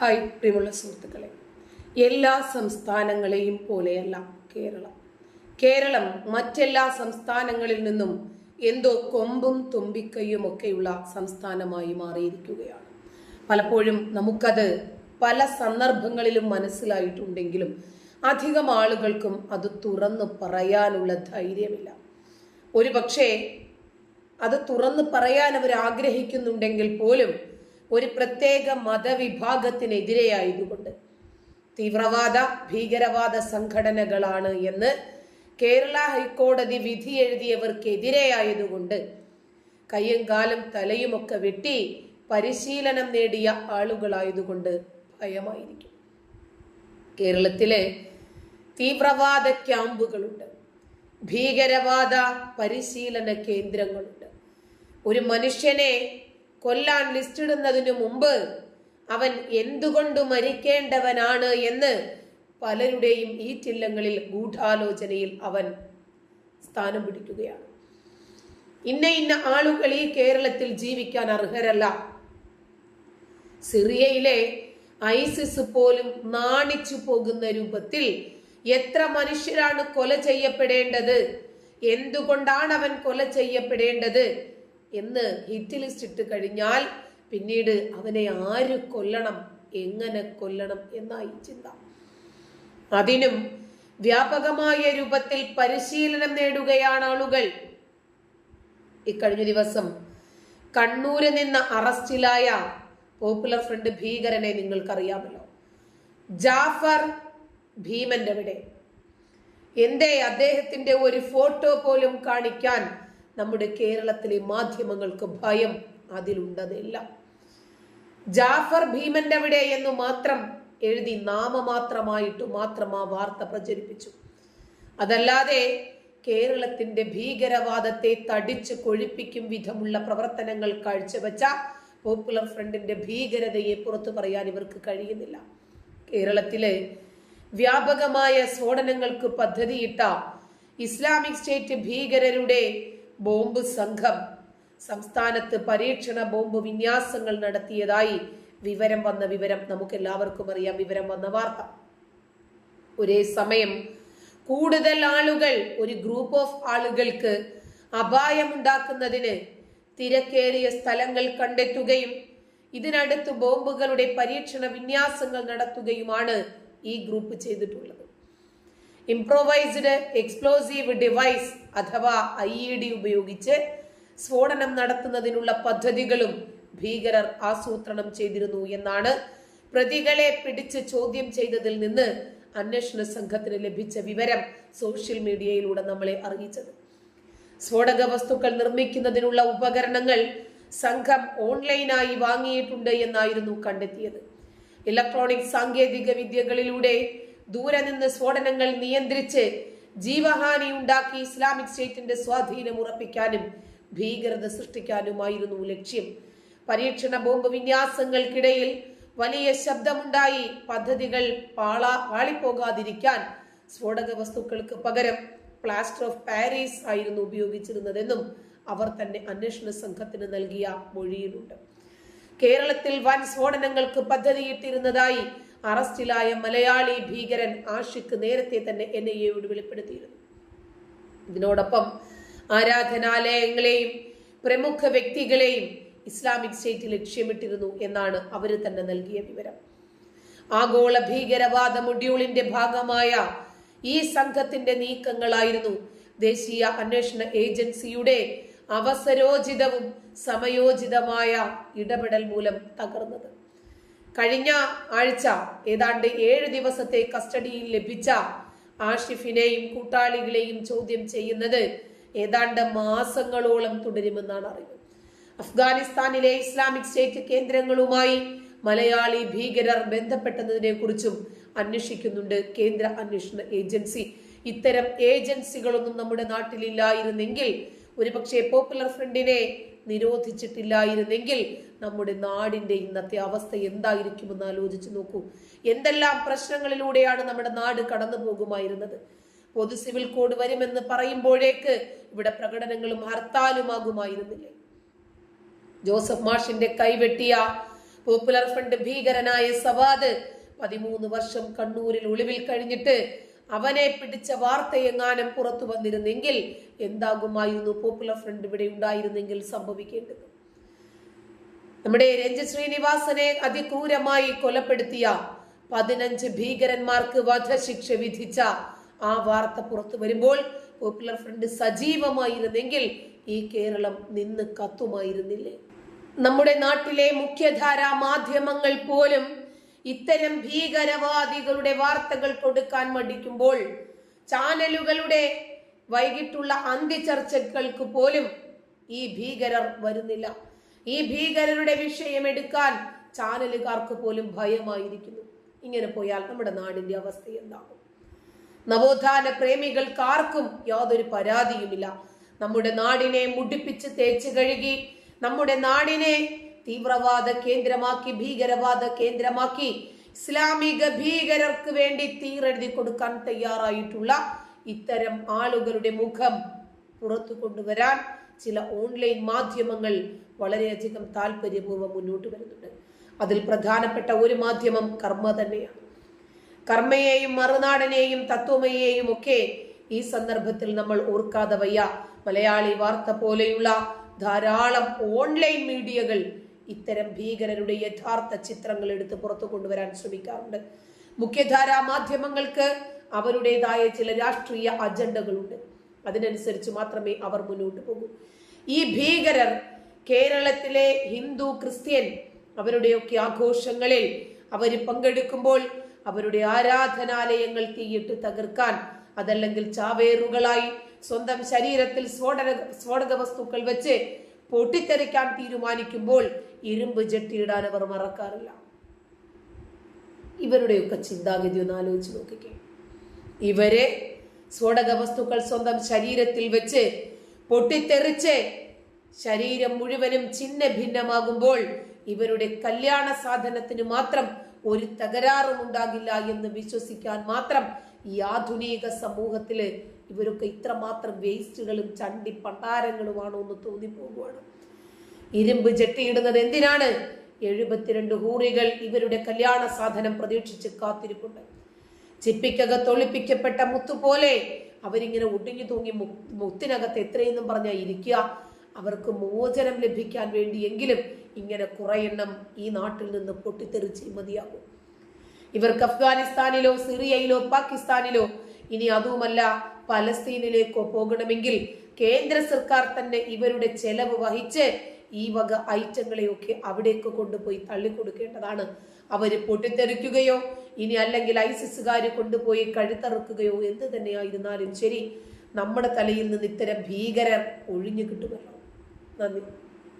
Hi പ്രിയമുള്ള സുഹൃത്തുക്കളെ. എല്ലാ സംസ്ഥാനങ്ങളെയും പോലെയല്ല കേരളം. കേരളം മറ്റെല്ലാ സംസ്ഥാനങ്ങളിൽ നിന്നും എന്തോ കൊമ്പും തുമ്പിക്കൈയും ഒക്കെയുള്ള സംസ്ഥാനമായി മാറിയിരിക്കുകയാണ്. പലപ്പോഴും നമുക്കത് പല സന്ദർഭങ്ങളിലും മനസ്സിലായിട്ടുണ്ടെങ്കിലും അധികം ആളുകൾക്കും അത് തുറന്നു പറയാനുള്ള ധൈര്യമില്ല. ഒരു പക്ഷേ അത് തുറന്നു പറയാൻ അവർ ആഗ്രഹിക്കുന്നുണ്ടെങ്കിൽ പോലും ഒരു പ്രത്യേക മതവിഭാഗത്തിനെതിരെയായതുകൊണ്ട് തീവ്രവാദ ഭീകരവാദ സംഘടനകളാണ് എന്ന് കേരള ഹൈക്കോടതി വിധി എഴുതിയവർക്കെതിരെയായതുകൊണ്ട് കയ്യും കാലും തലയുമൊക്കെ വെട്ടി പരിശീലനം നേടിയ ആളുകളായതുകൊണ്ട് ഭയമായിരിക്കും. കേരളത്തിലെ തീവ്രവാദ ക്യാമ്പുകളുണ്ട് ഭീകരവാദ പരിശീലന കേന്ദ്രങ്ങളുണ്ട്. ഒരു മനുഷ്യനെ കൊല്ലാൻ ലിസ്റ്റിടുന്നതിനു മുമ്പ് അവൻ എന്തുകൊണ്ട് മരിക്കേണ്ടവനാണ് എന്ന് പലരുടെയും ഈ ചില്ലങ്ങളിൽ ഗൂഢാലോചനയിൽ അവൻ സ്ഥാനം പിടിക്കുകയാണ്. ഇന്ന ഇന്ന ആളുകൾ ഈ കേരളത്തിൽ ജീവിക്കാൻ അർഹരല്ല. സിറിയയിലെ ഐസിസ് പോലും നാണിച്ചു പോകുന്ന രൂപത്തിൽ എത്ര മനുഷ്യരാണ് കൊല ചെയ്യപ്പെടേണ്ടത്? എന്തുകൊണ്ടാണ് അവൻ കൊല ചെയ്യപ്പെടേണ്ടത്? എന്ന് ഹിറ്റ് ലിസ്റ്റ് ഇട്ട് കഴിഞ്ഞാൽ പിന്നീട് അവനെ ആര് കൊല്ലണം എങ്ങനെ കൊല്ലണം എന്നായി ചിന്ത. അതിനും വ്യാപകമായ രൂപത്തിൽ പരിശീലനം നേടുകയാണ് ആളുകൾ. ഇക്കഴിഞ്ഞ ദിവസം കണ്ണൂരിൽ നിന്ന് അറസ്റ്റിലായ പോപ്പുലർ ഫ്രണ്ട് ഭീകരനെ നിങ്ങൾക്കറിയാമല്ലോ. ജാഫർ ഭീമന്റെ അവിടെ എന്തേ? അദ്ദേഹത്തിന്റെ ഒരു ഫോട്ടോ പോലും കാണിക്കാൻ നമ്മുടെ കേരളത്തിലെ മാധ്യമങ്ങൾക്ക് ഭയം അതിലുണ്ടതില്ല. ജാഫർ ഭീമന്റെ അവിടെ എന്ന് മാത്രം എഴുതി നാമമാത്രമായിട്ട് മാത്രം ആ വാർത്ത പ്രചരിപ്പിച്ചു. അതല്ലാതെ കേരളത്തിന്റെ ഭീകരവാദത്തെ തടിച്ചു കൊഴിപ്പിക്കും വിധമുള്ള പ്രവർത്തനങ്ങൾ കാഴ്ചവെച്ച പോപ്പുലർ ഫ്രണ്ടിന്റെ ഭീകരതയെ പുറത്തു പറയാൻ ഇവർക്ക് കഴിയുന്നില്ല. കേരളത്തിലെ വ്യാപകമായ സ്ഫോടനങ്ങൾക്ക് പദ്ധതിയിട്ട ഇസ്ലാമിക് സ്റ്റേറ്റ് ഭീകരരുടെ ബോംബ് സംഘം സംസ്ഥാനത്ത് പരീക്ഷണ ബോംബ് വിന്യാസങ്ങൾ നടത്തിയതായി വിവരം വന്ന വിവരം നമുക്ക് എല്ലാവർക്കും അറിയാം. വിവരം വന്ന വാർത്ത. ഒരേ സമയം കൂടുതൽ ആളുകൾ ഒരു ഗ്രൂപ്പ് ഓഫ് ആളുകൾക്ക് അപായമുണ്ടാക്കുന്നതിന് തിരക്കേറിയ സ്ഥലങ്ങൾ കണ്ടെത്തുകയും ഇതിനടുത്ത് ബോംബുകളുടെ പരീക്ഷണ വിന്യാസങ്ങൾ നടത്തുകയുമാണ് ഈ ഗ്രൂപ്പ് ചെയ്തിട്ടുള്ളത്. ഇംപ്രോവൈസ്ഡ് എക്സ്പ്ലോസീവ് ഡിവൈസ് അഥവാ ഐ ഇ ഡി ഉപയോഗിച്ച് സ്ഫോടനം നടത്തുന്നതിനുള്ള പദ്ധതികളും ഭീകരർ ആസൂത്രണം ചെയ്തിരുന്നു എന്നാണ് പ്രതികളെ പിടിച്ച് ചോദ്യം ചെയ്തതിൽ നിന്ന് അന്വേഷണ സംഘത്തിന് ലഭിച്ച വിവരം സോഷ്യൽ മീഡിയയിലൂടെ നമ്മളെ അറിയിച്ചത്. സ്ഫോടക വസ്തുക്കൾ നിർമ്മിക്കുന്നതിനുള്ള ഉപകരണങ്ങൾ സംഘം ഓൺലൈനായി വാങ്ങിയിട്ടുണ്ട് എന്നായിരുന്നു കണ്ടെത്തിയത്. ഇലക്ട്രോണിക് സാങ്കേതിക വിദ്യകളിലൂടെ ദൂരെ നിന്ന് സ്ഫോടനങ്ങൾ നിയന്ത്രിച്ച് ജീവഹാനി ഉണ്ടാക്കി ഇസ്ലാമിക് സ്റ്റേറ്റിന്റെ സ്വാധീനം ഉറപ്പിക്കാനും ഭീകരത സൃഷ്ടിക്കാനുമായിരുന്നു ലക്ഷ്യം. പരീക്ഷണ ബോംബ് വിന്യാസങ്ങൾക്കിടയിൽ വലിയ ശബ്ദമുണ്ടായി. പദ്ധതികൾ പാളാ പാളിപ്പോകാതിരിക്കാൻ സ്ഫോടക വസ്തുക്കൾക്ക് പകരം പ്ലാസ്റ്റർ ഓഫ് പാരീസ് ആയിരുന്നു ഉപയോഗിച്ചിരുന്നതെന്നും അവർ തന്നെ അന്വേഷണ സംഘത്തിന് നൽകിയ മൊഴിയിലുണ്ട്. കേരളത്തിൽ വൻ സ്ഫോടനങ്ങൾക്ക് പദ്ധതിയിട്ടിരുന്നതായി അറസ്റ്റിലായ മലയാളി ഭീകരൻ ആഷിഖ് നേരത്തെ തന്നെ എൻ ഐ എയോട് വെളിപ്പെടുത്തിയിരുന്നു. ഇതിനോടൊപ്പം ആരാധനാലയങ്ങളെയും പ്രമുഖ വ്യക്തികളെയും ഇസ്ലാമിക് സ്റ്റേറ്റ് ലക്ഷ്യമിട്ടിരുന്നു എന്നാണ് അവർ തന്നെ നൽകിയ വിവരം. ആഗോള ഭീകരവാദ മൊഡ്യൂളിന്റെ ഭാഗമായ ഈ സംഘത്തിന്റെ നീക്കങ്ങളായിരുന്നു ദേശീയ അന്വേഷണ ഏജൻസിയുടെ അവസരോചിതവും സമയോചിതമായ ഇടപെടൽ മൂലം തകർന്നത്. കഴിഞ്ഞ ആഴ്ച ഏതാണ്ട് ഏഴ് ദിവസത്തെ കസ്റ്റഡിയിൽ ലഭിച്ച ആഷിഫിനെയും കൂട്ടാളികളെയും ചോദ്യം ചെയ്യുന്നത് ഏതാണ്ട് മാസങ്ങളോളം തുടരുമെന്നാണ് അറിവ്. അഫ്ഗാനിസ്ഥാനിലെ ഇസ്ലാമിക് സ്റ്റേറ്റ് കേന്ദ്രങ്ങളുമായി മലയാളി ഭീകരർ ബന്ധപ്പെട്ടതിനെ കുറിച്ചും അന്വേഷിക്കുന്നുണ്ട് കേന്ദ്ര അന്വേഷണ ഏജൻസി. ഇത്തരം ഏജൻസികളൊന്നും നമ്മുടെ നാട്ടിലില്ലായിരുന്നെങ്കിൽ ഒരുപക്ഷെ പോപ്പുലർ ഫ്രണ്ടിനെ നിരോധിച്ചിട്ടില്ലായിരുന്നെങ്കിൽ നമ്മുടെ നാടിന്റെ ഇന്നത്തെ അവസ്ഥ എന്തായിരിക്കുമെന്ന് ആലോചിച്ച് നോക്കൂ. എന്തെല്ലാം പ്രശ്നങ്ങളിലൂടെയാണ് നമ്മുടെ നാട് കടന്നു പോകുമായിരുന്നത്? പൊതു സിവിൽ കോഡ് വരുമെന്ന് പറയുമ്പോഴേക്ക് ഇവിടെ പ്രകടനങ്ങളും ഹർത്താലുമാകുമായിരുന്നില്ലേ? ജോസഫ് മാഷിന്റെ കൈവെട്ടിയ പോപ്പുലർ ഫ്രണ്ട് ഭീകരനായ സവാദ് പതിമൂന്ന് വർഷം കണ്ണൂരിൽ ഒളിവിൽ കഴിഞ്ഞിട്ട് അവനെ പിടിച്ച വാർത്ത എങ്ങാനും പുറത്തു വന്നിരുന്നെങ്കിൽ എന്താകുമായിരുന്നു പോപ്പുലർ ഫ്രണ്ട് ഇവിടെ ഉണ്ടായിരുന്നെങ്കിൽ സംഭവിക്കേണ്ടത്? നമ്മുടെ രഞ്ജ ശ്രീനിവാസനെ അതിക്രൂരമായി കൊലപ്പെടുത്തിയ പതിനഞ്ച് ഭീകരന്മാർക്ക് വധശിക്ഷ വിധിച്ച ആ വാർത്ത പുറത്തു വരുമ്പോൾ പോപ്പുലർ ഫ്രണ്ട് സജീവമായിരുന്നെങ്കിൽ ഈ കേരളം നിന്ന് കത്തുമായിരുന്നില്ലേ? നമ്മുടെ നാട്ടിലെ മുഖ്യധാരാ മാധ്യമങ്ങൾ പോലും ഇത്തരം ഭീകരവാദികളുടെ വാർത്തകൾ കൊടുക്കാൻ മടിക്കുമ്പോൾ ചാനലുകളുടെ വൈകിട്ടുള്ള അന്ത്യചർച്ചകൾക്ക് പോലും ഈ ഭീകരർ വരുന്നില്ല. ഈ ഭീകരരുടെ വിഷയം എടുക്കാൻ ചാനലുകാർക്ക് പോലും ഭയമായിരിക്കുന്നു. ഇങ്ങനെ പോയാൽ നമ്മുടെ നാടിന്റെ അവസ്ഥ എന്താകും? നവോത്ഥാന പ്രേമികൾക്ക് ആർക്കും യാതൊരു പരാതിയുമില്ല. നമ്മുടെ നാടിനെ മുടിപ്പിച്ച് തേച്ച് കഴുകി നമ്മുടെ നാടിനെ തീവ്രവാദ കേന്ദ്രമാക്കി ഭീകരവാദ കേന്ദ്രമാക്കി ഇസ്ലാമിക ഭീകരർക്ക് വേണ്ടി തീരെഴുതി കൊടുക്കാൻ തയ്യാറായിട്ടുള്ള ഇത്തരം ആളുകളുടെ മുഖം പുറത്തു കൊണ്ടുവരാൻ ചില ഓൺലൈൻ മാധ്യമങ്ങൾ വളരെയധികം താല്പര്യപൂർവം മുന്നോട്ട് വരുന്നുണ്ട്. അതിൽ പ്രധാനപ്പെട്ട ഒരു മാധ്യമം കർമ്മ തന്നെയാണ്. കർമ്മയെയും മറുനാടനെയും തത്വമയെയും ഒക്കെ ഈ സന്ദർഭത്തിൽ നമ്മൾ ഓർക്കാതെ വയ്യ. മലയാളി വാർത്ത പോലെയുള്ള ധാരാളം ഓൺലൈൻ മീഡിയകൾ ഇത്തരം ഭീകരരുടെ യഥാർത്ഥ ചിത്രങ്ങൾ എടുത്ത് പുറത്തു കൊണ്ടുവരാൻ ശ്രമിക്കാറുണ്ട്. മുഖ്യധാരാ മാധ്യമങ്ങൾക്ക് അവരുടേതായ ചില രാഷ്ട്രീയ അജണ്ടകളുണ്ട്. അതിനനുസരിച്ച് മാത്രമേ അവർ മുന്നോട്ട് പോകൂ. ഈ ഭീകരർ കേരളത്തിലെ ഹിന്ദു ക്രിസ്ത്യൻ അവരുടെയൊക്കെ ആഘോഷങ്ങളിൽ അവർ പങ്കെടുക്കുമ്പോൾ അവരുടെ ആരാധനാലയങ്ങൾ തീയിട്ട് തകർക്കാൻ അതല്ലെങ്കിൽ ചാവേറുകളായി സ്വന്തം ശരീരത്തിൽ സ്ഫോടന സ്ഫോടക വസ്തുക്കൾ വെച്ച് പൊട്ടിത്തെറിക്കാൻ തീരുമാനിക്കുമ്പോൾ ഇരുമ്പ് ജെട്ടിയിടാൻ അവർ മറക്കാറില്ല. ഇവരുടെയൊക്കെ ചിന്താഗതി ഒന്ന് ആലോചിച്ച് നോക്കിക്കേ. ഇവരെ സ്ഫോടക വസ്തുക്കൾ സ്വന്തം ശരീരത്തിൽ വെച്ച് പൊട്ടിത്തെറിച്ച് ശരീരം മുഴുവനും ചിന്ന ഭിന്നമാകുമ്പോൾ ഇവരുടെ കല്യാണ സാധനത്തിന് മാത്രം ഒരു തകരാറും ഉണ്ടാകില്ല എന്ന് വിശ്വസിക്കാൻ മാത്രം ഈ ആധുനിക സമൂഹത്തിൽ ഇവരൊക്കെ ഇത്രമാത്രം വേസ്റ്റുകളും ചണ്ടി പണ്ടാരങ്ങളുമാണോ എന്ന് തോന്നിപ്പോകുവാണ് ഇരുമ്പ് ജെട്ടിയിടുന്നത് എന്തിനാണ്? എഴുപത്തിരണ്ട് ഹൂറികൾ ഇവരുടെ കല്യാണ സാധനം പ്രതീക്ഷിച്ച് കാത്തിരിപ്പുണ്ട്. ചിപ്പിക്കകത്ത് ഒളിപ്പിക്കപ്പെട്ട മുത്തു പോലെ അവരിങ്ങനെ ഒടുങ്ങി തൂങ്ങി മുത്തിനകത്ത് എത്രയെന്നും പറഞ്ഞാൽ ഇരിക്കുക. അവർക്ക് മോചനം ലഭിക്കാൻ വേണ്ടിയെങ്കിലും ഇങ്ങനെ കുറെ എണ്ണം ഈ നാട്ടിൽ നിന്ന് പൊട്ടിത്തെറിച്ച് മതിയാകും. ഇവർക്ക് അഫ്ഗാനിസ്ഥാനിലോ സിറിയയിലോ പാകിസ്ഥാനിലോ ഇനി അതുമല്ല പലസ്തീനിലേക്കോ പോകണമെങ്കിൽ കേന്ദ്ര സർക്കാർ തന്നെ ഇവരുടെ ചെലവ് വഹിച്ച് ഈ വക ഐറ്റങ്ങളെയൊക്കെ അവിടേക്ക് കൊണ്ടുപോയി തള്ളിക്കൊടുക്കേണ്ടതാണ്. അവർ പൊട്ടിത്തെറിക്കുകയോ ഇനി അല്ലെങ്കിൽ ഐസിസുകാർ കൊണ്ടുപോയി കഴുത്തറുക്കുകയോ എന്ത് തന്നെയായിരുന്നാലും ശരി നമ്മുടെ തലയിൽ നിന്ന് ഇത്തരം ഭീകരർ ഒഴിഞ്ഞു കിട്ടുമല്ലോ. നന്ദി.